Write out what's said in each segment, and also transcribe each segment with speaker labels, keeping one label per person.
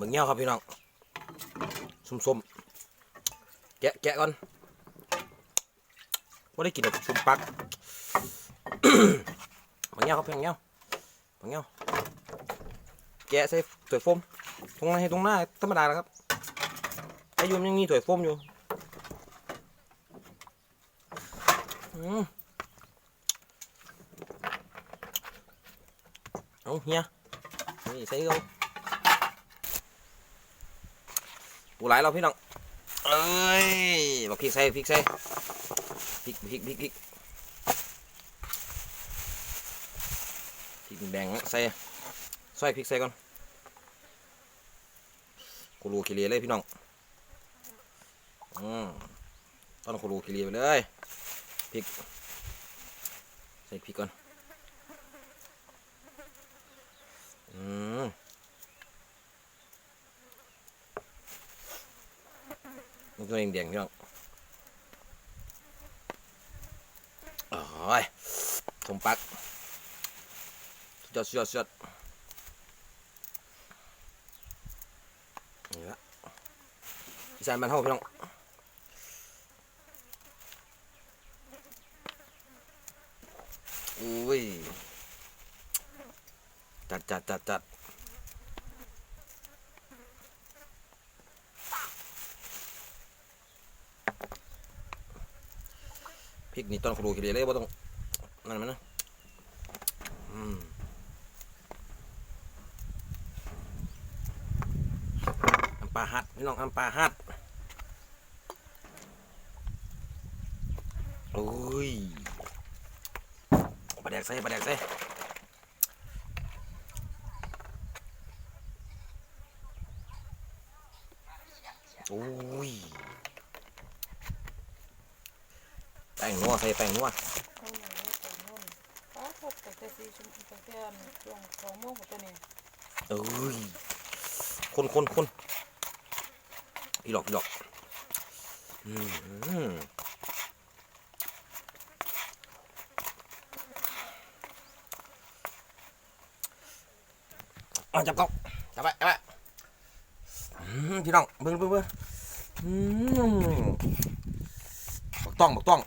Speaker 1: มึงเงี้ยวครับพี่น้องส้มๆแกะแกะก่อนว่าได้กินแบบส้มปักมึงเงี้ยวครับพี่น้องเงี้ยวมึงเงี้ยวแกะใส่ถ้วยโฟมตรงไหนให้ตรงหน้าธรรมดาแล้วครับไอ้ยูมยังมีถ้วยโฟมอยู่อืมเอาเฮียนี่ใส่เขา ปูไหลเราพี่น้องเอ้ยบอกพริกใส่พริกใส่พริกพริกพริกพริกพริกแบ่งใส่ใส่พริกใส่ก่อนโคโลคิเลียเลยพี่น้องอืมต้นโคโลคิเลียไปเลยพริกใส่พริกก่อนอืม มันตัวแดงๆพี่น้องโอ้ยสมปักสุดยอดสุดยอดสุดยอดนี่ละอีสานบ้านเฮาพี่น้องอุ้ยจัดจัดจัดจัด พริกนี่ต้นครูคิเดเลยบ่ต้องนั่นมันนะอืมอัมปลาฮัดพี่น้องอัมปลาฮัดโอ้ยปลาแดกใส่ปลาแดกใส่โอ้ยแป้งนัวใส่แป้งนัว
Speaker 2: โอ้โหแต่นุ่นป้าพบแต่สีชมพูแต่ช่วงสองโมงกว่าตัวนี้
Speaker 1: เอ้ยคนคนคนพี่หลอกพี่หลอกอืมเอาจับกล้องจับไปจับไปอืมพี่น้องเบิ่งเบิ่งเบิ่งอืมบักต้องบักต้อง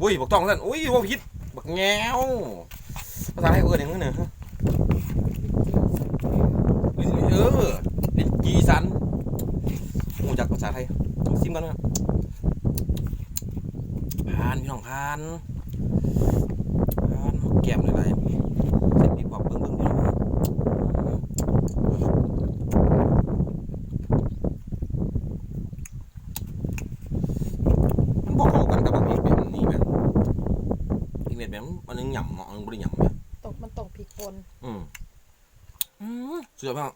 Speaker 1: อุ้ยบักต้องนั่นอุ้ยว่าพิษบักแงวภาษาไทยเอิ้นอย่างนั้นเนี่ยเออเป็นจีสันหูจากภาษาไทยซิมกันนะผ่านพี่น้องผ่านผ่านแก้มเลยไรเส้นปีกบอกเบิ้งเบิ้งพี่น้องมันบอกเข้ากันกับพริกแบบนี้ไหม พริกแบบแบบมันนึงหย่ำเนาะมันบริหย่ำไหม
Speaker 2: ตกมันตกผิดคน
Speaker 1: อืมอืมสุดยอดมาก